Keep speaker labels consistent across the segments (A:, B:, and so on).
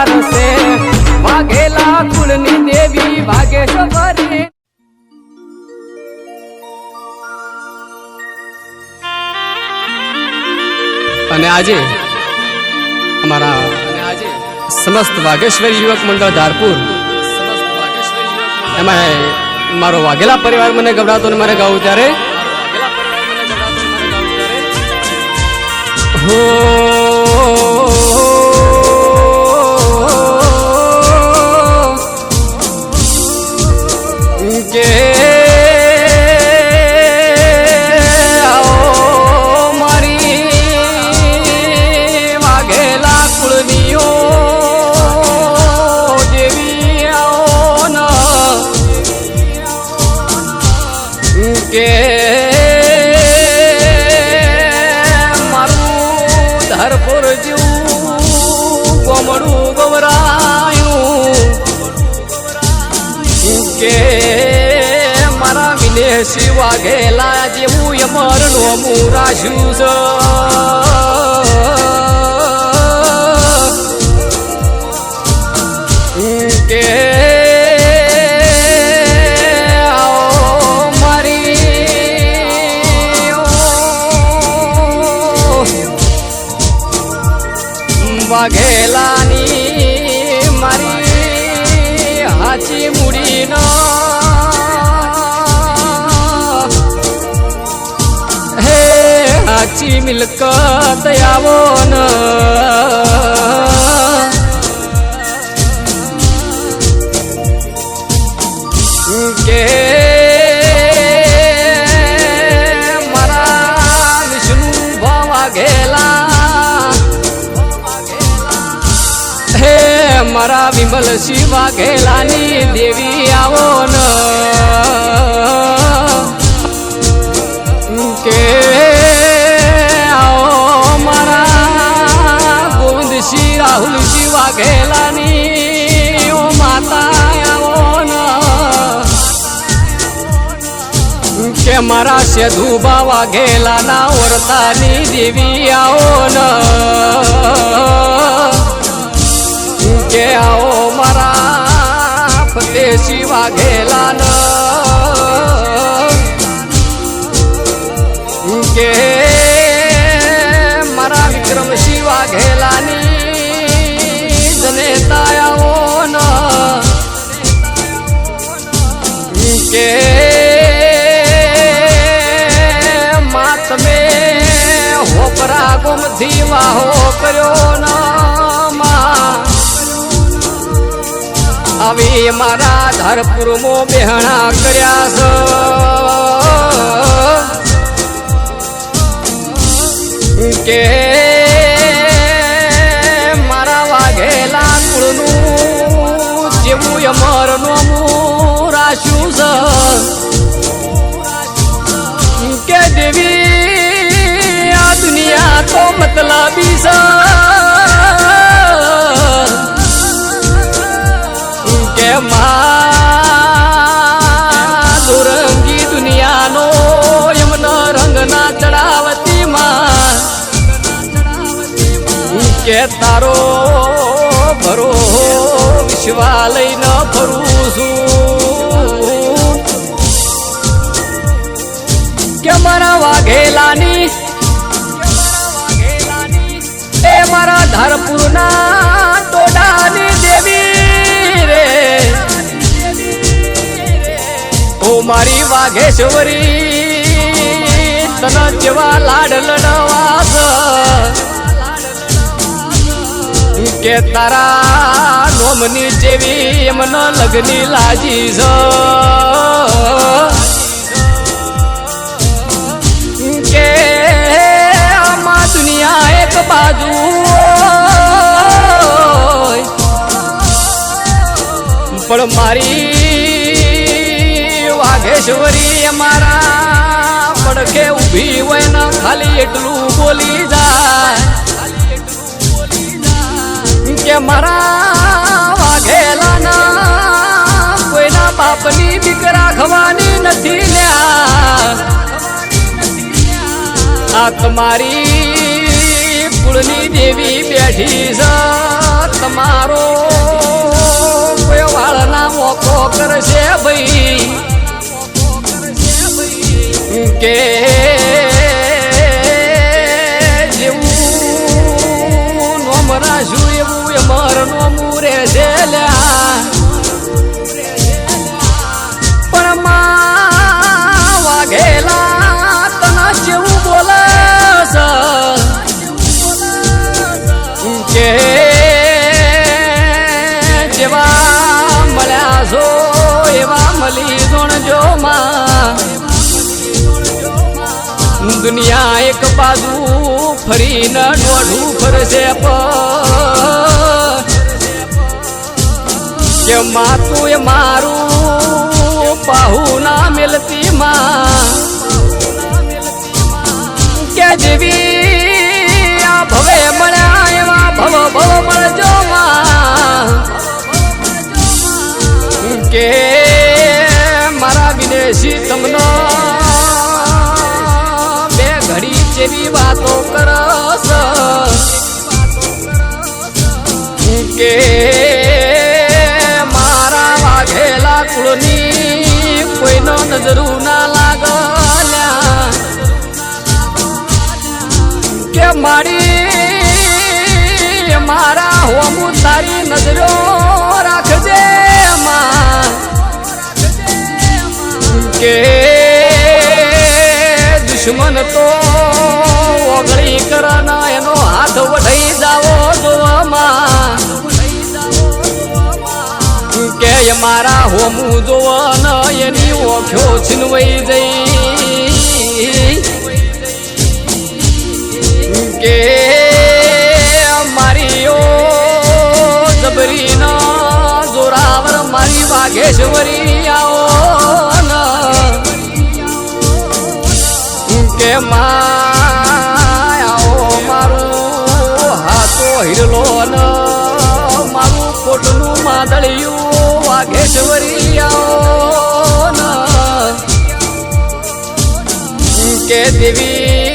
A: દરબાર છે. વાઘેલા કુળની દેવી વાઘેશ્વરી
B: અને આજે અમારા સમસ્ત વાઘેશ્વરી યુવક મંડળ ધારપુર એમાં મારો વાઘેલા પરિવાર મને ગભરાતો ને મારે ગાવું ત્યારે? હો કે આવો મારી વાઘેલા કુળનીઓ જેવી આવો ન કે મારું ધરપુર જેવું ગોમડું ગવરાયું. કે વિદેશી વાઘેલા જેવું યમર નો મુરાશું છે. વાઘેલાની મારી હાચી મૂડીનો હાચી મિલકત આવો ન. કે મારા વિષ્ણુ ભાવા ઘેલા હે મારા વિમલ શિવા ઘેલાની દેવી આવો ન. શ્રી રાહુલ શિવા ઘેલાની ઓ માતા આવો ન કે મારા સેધુ બાવા ઘેલાના ઓરતાની દેવી આવો ન કે આવો મારા ફતેહ શિવા ઘેલાન કે માતમે હોપરા ગોમથી વાહો કર્યો ન મા આવી મારા ધરપુરમો બેહણા કર્યા છે કે મારા વાઘેલા કુળનું જેવું અમર મતલબી બીજા કે દુરંગી દુનિયાનો યમનો રંગ ના ચડાવતી માં કે તારો ભરો વિશ્વા લઈને ફરું છું મારા ધારપુરના ટોડાની દેવી રે. ઓ મારી વાઘેશ્વરી, તન જેવા લાડ લડવાસ. કે તારા નોમની જેવી એમનો લગની લાજી છે કે આમાં દુનિયા એક બાજુ પણ મારી વાઘેશ્વરી અમારા પડખે ઊભી હોય ને ખાલી એટલું બોલી જાય કે મારા વાઘેલાના કોઈના બાપની બીક રાખવાની નથી આ તમારી કુળની દેવી બેઠી છે, તમારો મોકો કરશે ભાઈ. કે મળી જોણજો માં. દુનિયા એક બાજુ ફરીને દોઢું ફરશે કે માતું એ મારું પાહુ ના મિલતી માં. કે જેવી આ ભવે મળ્યા એવા ભવ ભવ મળજો માં. કે વિદેશી તમને. બે ઘડી જેવી વાતો કરસ. કે મારા વાઘેલા કુળની કોઈનો નજરું ના લાગલ્યા. કે મારી, મારા હોમું તારી નજરો કે દુશ્મન તો ઓગળી કરના, એનો હાથ વઢઈ જાવો જોવામાં કે મારા હોમું જોવન, એની ઓખ્યો છીનવાઈ જઈ કોટનું વાઘેશ્વરિયા કે દેવી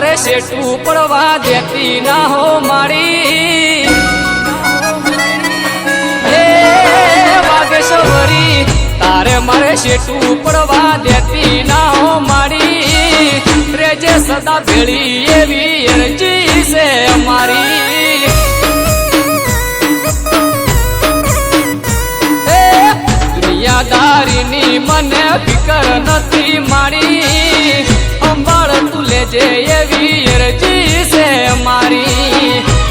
B: મારે શેઠું પડવા દેતી ના હો મારી. હે તારે મારે શેઠું પડવા દેતી ના હો મારી. રેજે સદા ભેળી એવી અરજી છે મારી દુનિયાદારીની મને ફિકર નથી મારી. લેજે એવી અરજી છે મારી.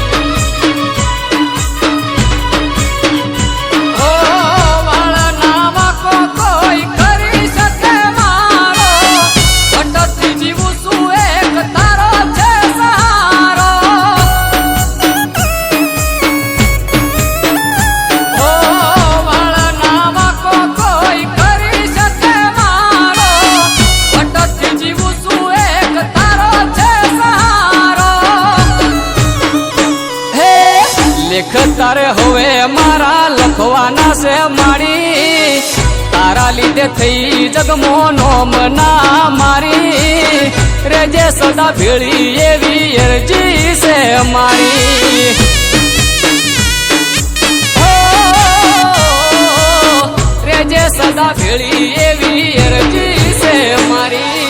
B: લેખ તારે હવે મારા લખવાના છે મારી. તારા લીધે થઈ જગમો નોમ ના મારી રેજે સદા ભેળી એવી અરજી છે મારી. રેજે સદા ભેળી એવી અરજી છે મારી.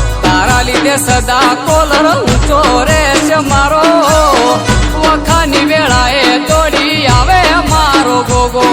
B: તારા લીધે સદા કોલર ઊંચો છે મારો. વખાની વેળાએ દોડી આવે મારો ગોગો.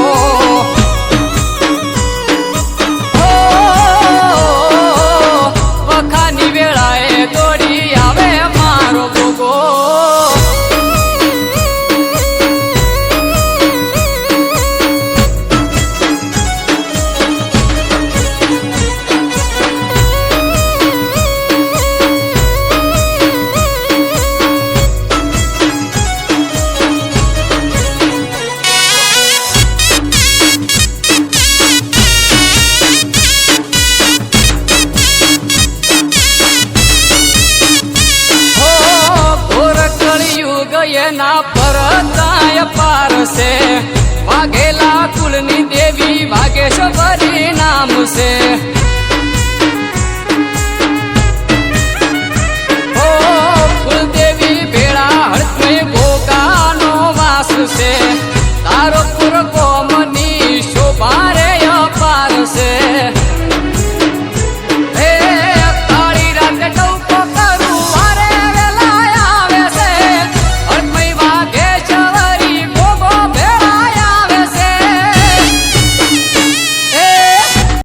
B: not